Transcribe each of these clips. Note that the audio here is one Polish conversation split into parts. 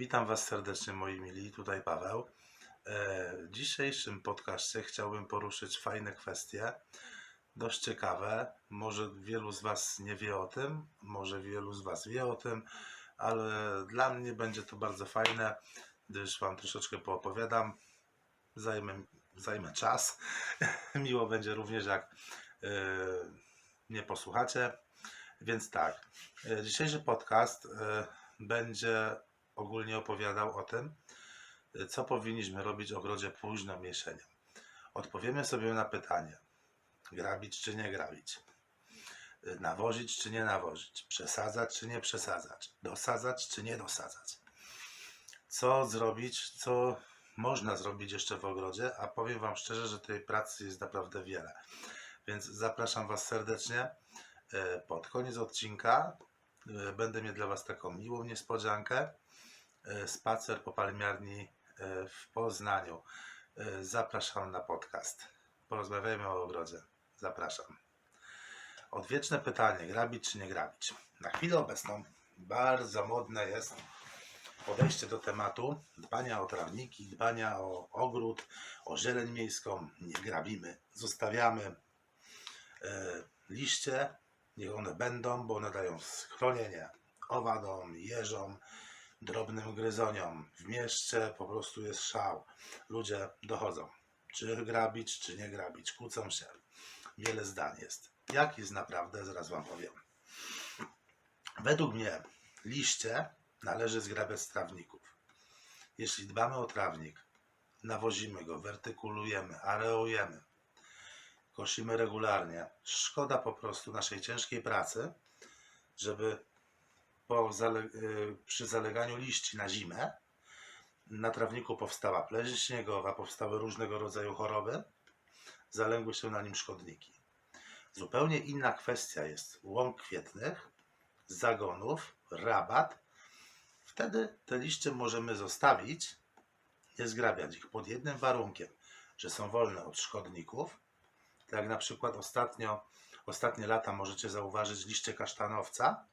Witam Was serdecznie, moi mili. Tutaj Paweł. E, W dzisiejszym podcaście chciałbym poruszyć fajne kwestie, dość ciekawe. Może wielu z Was nie wie o tym, może wielu z Was wie o tym, ale dla mnie będzie to bardzo fajne, gdyż Wam troszeczkę poopowiadam. Zajmę, zajmę czas. Miło będzie również, jak e, mnie posłuchacie. Więc tak, e, dzisiejszy podcast będzie ogólnie opowiadał o tym, co powinniśmy robić w ogrodzie późnym jesienią. Odpowiemy sobie na pytanie, grabić czy nie grabić, nawozić czy nie nawozić, przesadzać czy nie przesadzać, dosadzać czy nie dosadzać. Co zrobić, co można zrobić jeszcze w ogrodzie, a powiem Wam szczerze, że tej pracy jest naprawdę wiele. Więc zapraszam Was serdecznie. E, Pod koniec odcinka e, będę mieć dla Was taką miłą niespodziankę. E, Spacer po palmiarni e, w Poznaniu. E, Zapraszam na podcast. Porozmawiajmy o ogrodzie. Zapraszam. Odwieczne pytanie, grabić czy nie grabić? Na chwilę obecną bardzo modne jest podejście do tematu dbania o trawniki, dbania o ogród, o zieleń miejską. Nie grabimy, zostawiamy liście, niech one będą, bo one dają schronienie owadom, jeżom, drobnym gryzoniom. W mieście po prostu jest szał. Ludzie dochodzą, czy grabić, czy nie grabić, kłócą się. Wiele zdań jest. Jak jest naprawdę, zaraz Wam powiem. Według mnie liście należy zgrabiać z trawników. Jeśli dbamy o trawnik, nawozimy go, wertykulujemy, areujemy, kosimy regularnie. Szkoda po prostu naszej ciężkiej pracy, żeby po zale, y, przy zaleganiu liści na zimę na trawniku powstała pleśń śniegowa, powstały różnego rodzaju choroby, zalęgły się na nim szkodniki. Zupełnie inna kwestia jest łąk kwietnych, zagonów, rabat. Wtedy te liście możemy zostawić, nie zgrabiać ich pod jednym warunkiem, że są wolne od szkodników, tak jak na przykład ostatnio, ostatnie lata możecie zauważyć liście kasztanowca.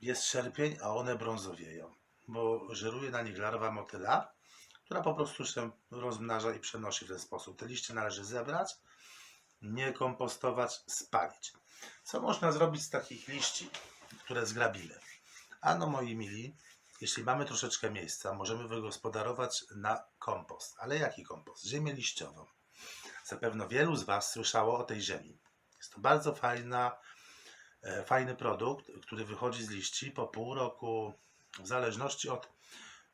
Jest sierpień, a one brązowieją, bo żeruje na nich larwa motyla, która po prostu się rozmnaża i przenosi w ten sposób. Te liście należy zebrać, nie kompostować, spalić. Co można zrobić z takich liści, które zgrabimy? Ano moi mili, jeśli mamy troszeczkę miejsca, możemy wygospodarować na kompost. Ale jaki kompost? Ziemię liściową. Zapewne wielu z Was słyszało o tej ziemi. Jest to bardzo fajna, fajny produkt, który wychodzi z liści po pół roku, w zależności od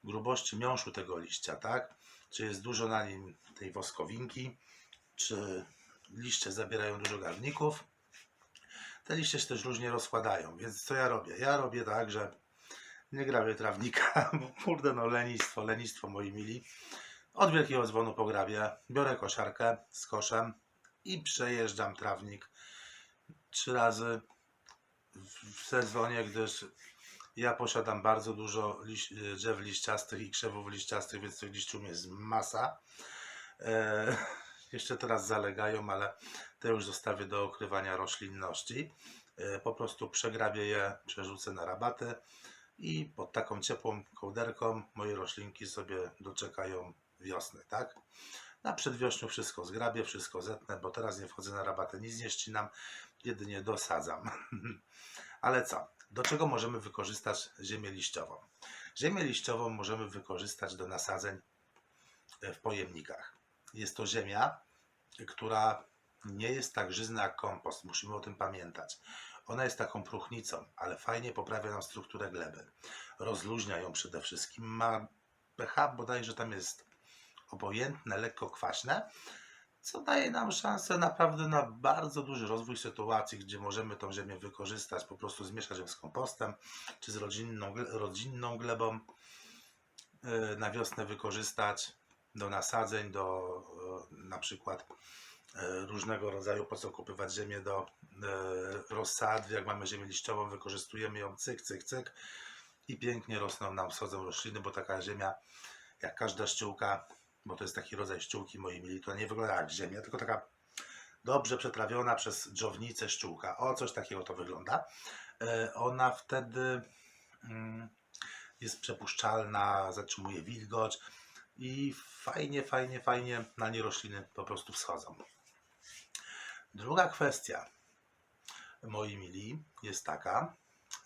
grubości miąższu tego liścia, tak? Czy jest dużo na nim tej woskowinki, czy liście zabierają dużo garników. Te liście się też różnie rozkładają, więc co ja robię? Ja robię tak, że nie grabię trawnika, bo kurde no lenistwo, lenistwo moi mili. Od wielkiego dzwonu po grabie biorę kosiarkę z koszem i przejeżdżam trawnik trzy razy w sezonie, gdyż ja posiadam bardzo dużo liś, drzew liściastych i krzewów liściastych, więc tych liściów jest masa. E, jeszcze teraz zalegają, ale te już zostawię do okrywania roślinności. E, po prostu przegrabię je, przerzucę na rabaty i pod taką ciepłą kołderką moje roślinki sobie doczekają wiosny, tak? Na przedwiośniu wszystko zgrabię, wszystko zetnę, bo teraz nie wchodzę na rabaty, nic nie ścinam, jedynie dosadzam. Ale co? Do czego możemy wykorzystać ziemię liściową? Ziemię liściową możemy wykorzystać do nasadzeń e, w pojemnikach. Jest to ziemia, która nie jest tak żyzna jak kompost, musimy o tym pamiętać. Ona jest taką próchnicą, ale fajnie poprawia nam strukturę gleby. Rozluźnia ją przede wszystkim. Ma pH bodajże tam jest obojętne, lekko kwaśne, co daje nam szansę naprawdę na bardzo duży rozwój sytuacji, gdzie możemy tą ziemię wykorzystać, po prostu zmieszać ją z kompostem, czy z rodzinną, rodzinną glebą, yy, na wiosnę wykorzystać do nasadzeń, do yy, na przykład yy, różnego rodzaju, po co kupywać ziemię do rozsady, jak mamy ziemię liściową, wykorzystujemy ją cyk, cyk, cyk i pięknie rosną nam, wschodzą rośliny, bo taka ziemia, jak każda ściółka, bo to jest taki rodzaj ściółki, moi mili, to nie wygląda jak ziemia, tylko taka dobrze przetrawiona przez dżownicę ściółka. O, coś takiego to wygląda. E, Ona wtedy mm, jest przepuszczalna, zatrzymuje wilgoć i fajnie, fajnie, fajnie na nie rośliny po prostu wschodzą. Druga kwestia, moi mili, jest taka,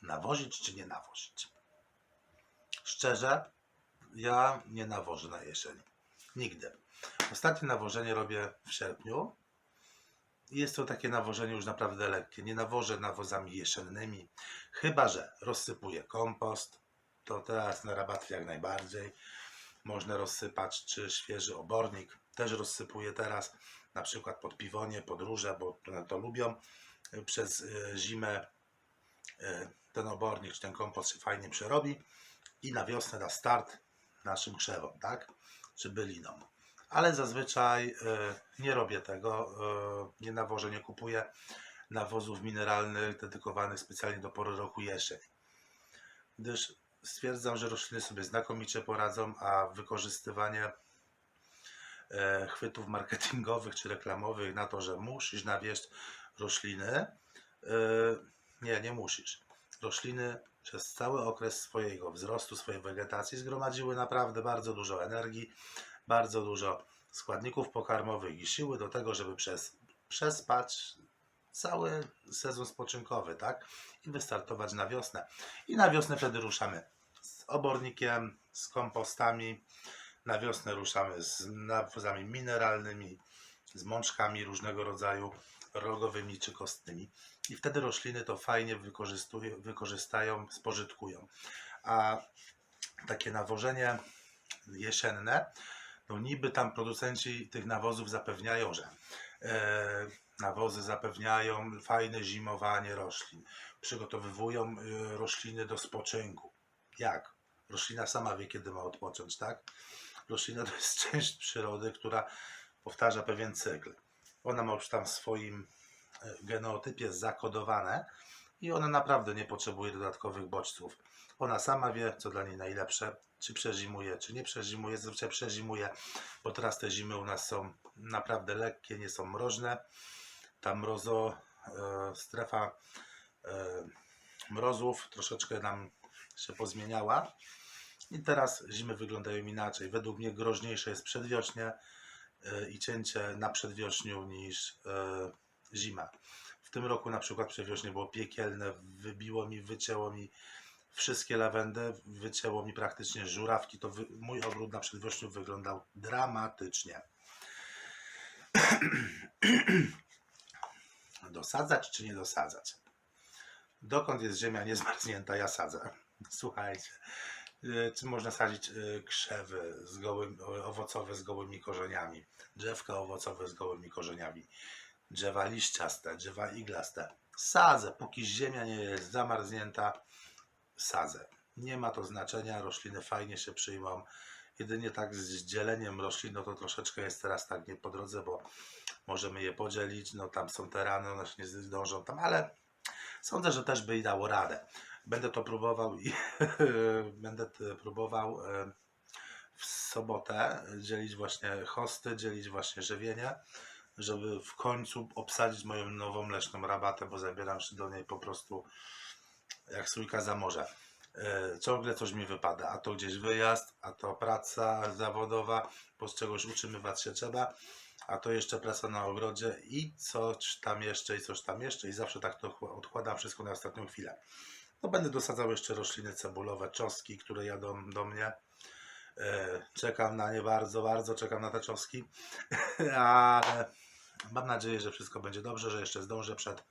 nawozić czy nie nawozić. Szczerze, ja nie nawożę na jesień. Nigdy. Ostatnie nawożenie robię w sierpniu. Jest to takie nawożenie już naprawdę lekkie. Nie nawożę nawozami jesiennymi, chyba że rozsypuję kompost. To teraz na rabat jak najbardziej. Można rozsypać, czy świeży obornik. Też rozsypuję teraz, na przykład pod piwonie, pod róże, bo to lubią. Przez e, zimę e, ten obornik, czy ten kompost się fajnie przerobi i na wiosnę da start naszym krzewom, tak? Czy bylinom. Ale zazwyczaj e, nie robię tego, e, nie nawożę, nie kupuję nawozów mineralnych dedykowanych specjalnie do pory roku jesień. Gdyż stwierdzam, że rośliny sobie znakomicie poradzą, a wykorzystywanie e, chwytów marketingowych czy reklamowych na to, że musisz nawieść rośliny, nie, nie musisz. Rośliny przez cały okres swojego wzrostu, swojej wegetacji zgromadziły naprawdę bardzo dużo energii, bardzo dużo składników pokarmowych i siły do tego, żeby przez, przespać cały sezon spoczynkowy, tak? I wystartować na wiosnę. I na wiosnę wtedy ruszamy z obornikiem, z kompostami. Na wiosnę ruszamy z nawozami mineralnymi, z mączkami różnego rodzaju, rogowymi czy kostnymi. I wtedy rośliny to fajnie wykorzystają, spożytkują. A takie nawożenie jesienne, no niby tam producenci tych nawozów zapewniają, że e, nawozy zapewniają fajne zimowanie roślin, przygotowywują e, rośliny do spoczynku. Jak? Roślina sama wie, kiedy ma odpocząć, tak? Roślina to jest część przyrody, która powtarza pewien cykl. Ona ma już tam w swoim e, genotypie zakodowane i ona naprawdę nie potrzebuje dodatkowych bodźców. Ona sama wie, co dla niej najlepsze, czy przezimuje, czy nie przezimuje. Zazwyczaj przezimuje, bo teraz te zimy u nas są naprawdę lekkie, nie są mroźne. Ta mrozo, e, strefa e, mrozów troszeczkę nam się pozmieniała. I teraz zimy wyglądają inaczej. Według mnie groźniejsze jest przedwiośnie i cięcie na przedwiośniu niż e, zima. W tym roku na przykład przedwiośnie było piekielne, wybiło mi, wycięło mi wszystkie lawendy, wycięło mi praktycznie żurawki. To mój ogród na przedwiośniu wyglądał dramatycznie. dosadzać czy nie dosadzać? Dokąd jest ziemia niezmarznięta, ja sadzę. Słuchajcie, czy można sadzić y, krzewy z gołym, owocowe z gołymi korzeniami, drzewka owocowe z gołymi korzeniami, drzewa liściaste, drzewa iglaste. Sadzę, póki ziemia nie jest zamarznięta, sadzę. Nie ma to znaczenia, rośliny fajnie się przyjmą. Jedynie tak z dzieleniem roślin, no to troszeczkę jest teraz tak nie po drodze, bo możemy je podzielić, no tam są terany, one się nie zdążą tam, ale sądzę, że też by dało radę. Będę to próbował i będę próbował e, w sobotę dzielić właśnie hosty, dzielić właśnie żywienie, żeby w końcu obsadzić moją nową leśną rabatę, bo zabieram się do niej po prostu jak sójka za morze. E, Ciągle coś mi wypada, a to gdzieś wyjazd, a to praca zawodowa, bo z czegoś utrzymywać się trzeba, a to jeszcze praca na ogrodzie i coś tam jeszcze, i coś tam jeszcze, i zawsze tak to odkładam wszystko na ostatnią chwilę. No będę dosadzał jeszcze rośliny cebulowe, czosnki, które jadą do mnie. E, Czekam na nie bardzo, bardzo czekam na te czosnki, ale mam nadzieję, że wszystko będzie dobrze, że jeszcze zdążę przed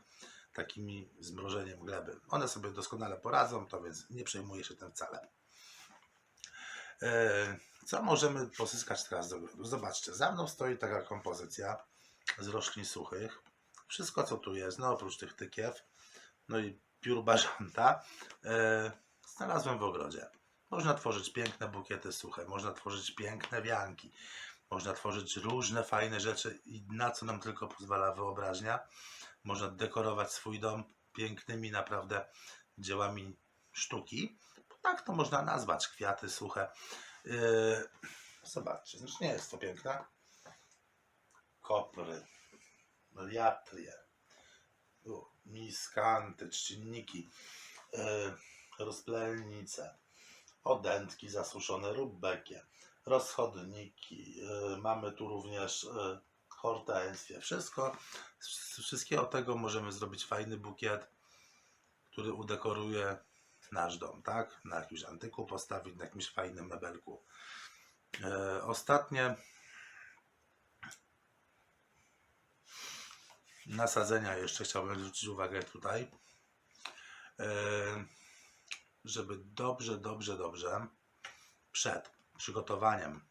takimi zmrożeniem gleby. One sobie doskonale poradzą, to więc nie przejmuję się tym wcale. E, Co możemy pozyskać teraz do ogrodu? Zobaczcie, za mną stoi taka kompozycja z roślin suchych. Wszystko, co tu jest, no oprócz tych tykiew, no i piór bażanta, e, znalazłem w ogrodzie. Można tworzyć piękne bukiety suche, można tworzyć piękne wianki, można tworzyć różne fajne rzeczy i na co nam tylko pozwala wyobraźnia. Można dekorować swój dom pięknymi naprawdę dziełami sztuki. Tak to można nazwać, kwiaty suche. Yy, zobaczcie, znaczy nie jest to piękne. Kopry, liatrie, u, miskanty, trzcinniki, yy, rozplelnice, odętki zasuszone rubbekie, rozchodniki. y, Mamy tu również y, hortensję. Wszystko, z wszystkiego tego możemy zrobić fajny bukiet, który udekoruje nasz dom, tak? Na jakimś antyku postawić, na jakimś fajnym mebelku. E, ostatnie nasadzenia jeszcze chciałbym zwrócić uwagę tutaj, e, żeby dobrze, dobrze, dobrze przed przygotowaniem,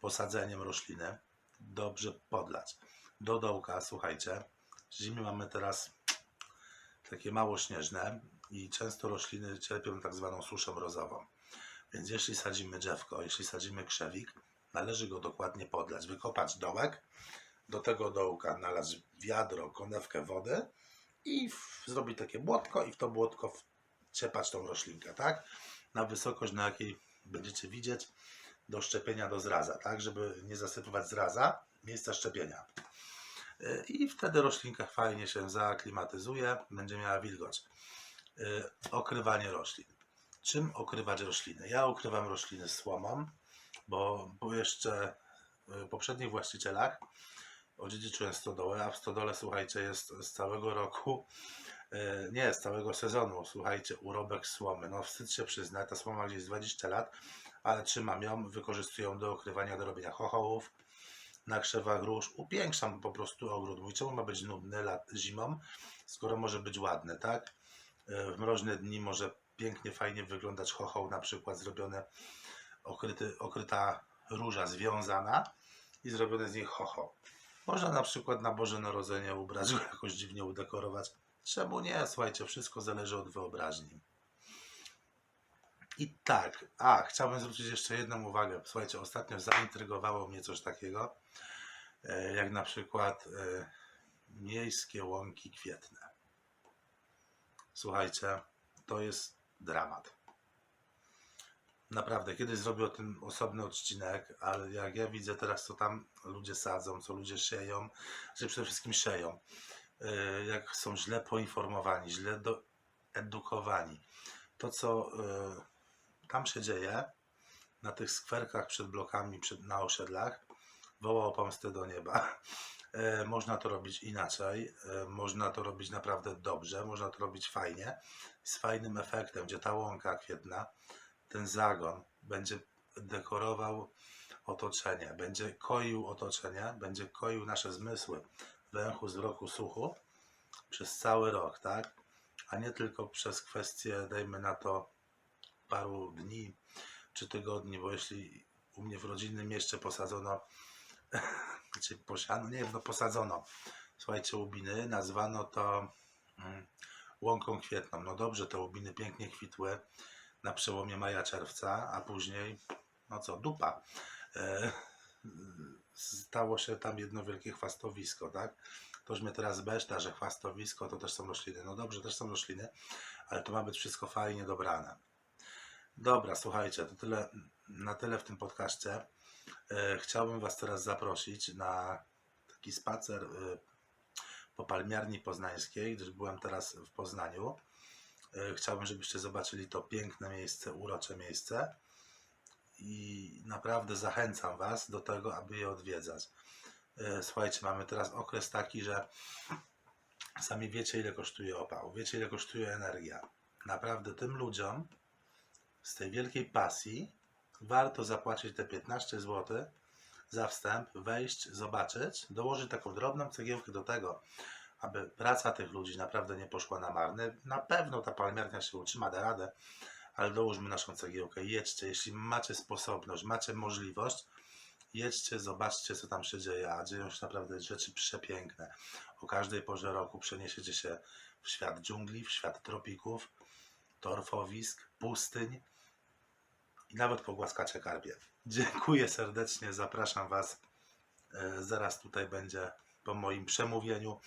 posadzeniem rośliny dobrze podlać. Do dołka, słuchajcie, zimy mamy teraz takie mało śnieżne i często rośliny cierpią tak zwaną suszę mrozową. Więc jeśli sadzimy drzewko, jeśli sadzimy krzewik, należy go dokładnie podlać. Wykopać dołek, do tego dołka nalać wiadro, konewkę wody i zrobić takie błotko i w to błotko wciepać tą roślinkę, tak? Na wysokość, na jakiej będziecie widzieć, do szczepienia do zraza, tak? Żeby nie zasypywać zraza, miejsca szczepienia. Yy, I wtedy roślinka fajnie się zaaklimatyzuje, będzie miała wilgoć. Yy, Okrywanie roślin. Czym okrywać rośliny? Ja okrywam rośliny słomą, bo, bo jeszcze w poprzednich właścicielach odziedziczyłem stodołę, a w stodole, słuchajcie, jest z całego roku, yy, nie, z całego sezonu, słuchajcie, urobek słomy. No wstyd się przyznać, ta słoma gdzieś 20 lat, ale trzymam ją, wykorzystuję do okrywania, do robienia chochołów, na krzewach róż. Upiększam po prostu ogród mój. Czemu ma być nudny lat, zimą, skoro może być ładny, tak? Yy, W mroźne dni może pięknie, fajnie wyglądać chochoł, na przykład zrobione, okryty, okryta róża związana i zrobiony z niej chochoł. Można na przykład na Boże Narodzenie ubrać go jakoś dziwnie udekorować. Czemu nie? Słuchajcie, wszystko zależy od wyobraźni. I tak, a chciałbym zwrócić jeszcze jedną uwagę. Słuchajcie, ostatnio zaintrygowało mnie coś takiego, e, jak na przykład e, miejskie łąki kwietne. Słuchajcie, to jest dramat. Naprawdę, kiedyś zrobię o tym osobny odcinek, ale jak ja widzę teraz, co tam ludzie sadzą, co ludzie sieją, że przede wszystkim sieją, e, jak są źle poinformowani, źle doedukowani, to co e, tam się dzieje, na tych skwerkach przed blokami, przed, na osiedlach, woła o pomstę do nieba. E, Można to robić inaczej, można to robić naprawdę dobrze, można to robić fajnie, z fajnym efektem, gdzie ta łąka kwietna, ten zagon będzie dekorował otoczenie, będzie koił otoczenie, będzie koił nasze zmysły węchu, wzroku, słuchu przez cały rok, tak? A nie tylko przez kwestię, dajmy na to, paru dni czy tygodni, bo jeśli u mnie w rodzinnym mieście posadzono, czy posiano, nie wiem, no posadzono, słuchajcie, łubiny, nazwano to mm, łąką kwietną. No dobrze, te łubiny pięknie kwitły na przełomie maja, czerwca, a później, no co, dupa. E, stało się tam jedno wielkie chwastowisko, tak? Ktoś mnie teraz beszta, że chwastowisko to też są rośliny. No dobrze, też są rośliny, ale to ma być wszystko fajnie dobrane. Dobra, słuchajcie, to tyle, na tyle w tym podcaście. E, chciałbym Was teraz zaprosić na taki spacer e, po palmiarni poznańskiej, gdyż byłem teraz w Poznaniu. E, chciałbym, żebyście zobaczyli to piękne miejsce, urocze miejsce i naprawdę zachęcam Was do tego, aby je odwiedzać. E, Słuchajcie, mamy teraz okres taki, że sami wiecie, ile kosztuje opał, wiecie, ile kosztuje energia. Naprawdę tym ludziom z tej wielkiej pasji warto zapłacić te 15 zł za wstęp, wejść, zobaczyć, dołożyć taką drobną cegiełkę do tego, aby praca tych ludzi naprawdę nie poszła na marne. Na pewno ta palmiarnia się utrzyma, da radę, ale dołóżmy naszą cegiełkę. Jedźcie, jeśli macie sposobność, macie możliwość, jedźcie, zobaczcie, co tam się dzieje, a dzieją się naprawdę rzeczy przepiękne. O każdej porze roku przeniesiecie się w świat dżungli, w świat tropików, torfowisk, pustyń i nawet pogłaskacie karpie. Dziękuję serdecznie, zapraszam Was. E, Zaraz tutaj będzie po moim przemówieniu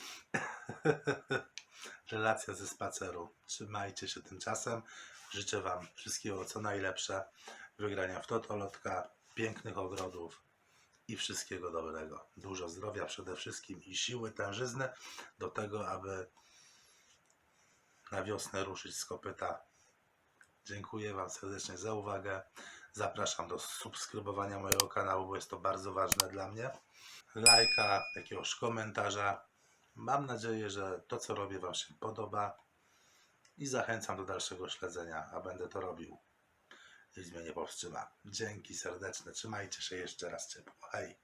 relacja ze spaceru. Trzymajcie się tymczasem. Życzę Wam wszystkiego co najlepsze. Wygrania w totolotka, pięknych ogrodów i wszystkiego dobrego. Dużo zdrowia przede wszystkim i siły, tężyzny do tego, aby na wiosnę ruszyć z kopyta. Dziękuję Wam serdecznie za uwagę. Zapraszam do subskrybowania mojego kanału, bo jest to bardzo ważne dla mnie. Lajka, jakiegoś komentarza. Mam nadzieję, że to, co robię, Wam się podoba i zachęcam do dalszego śledzenia, a będę to robił. Nic mnie nie powstrzyma. Dzięki serdeczne. Trzymajcie się jeszcze raz ciepło. Hej.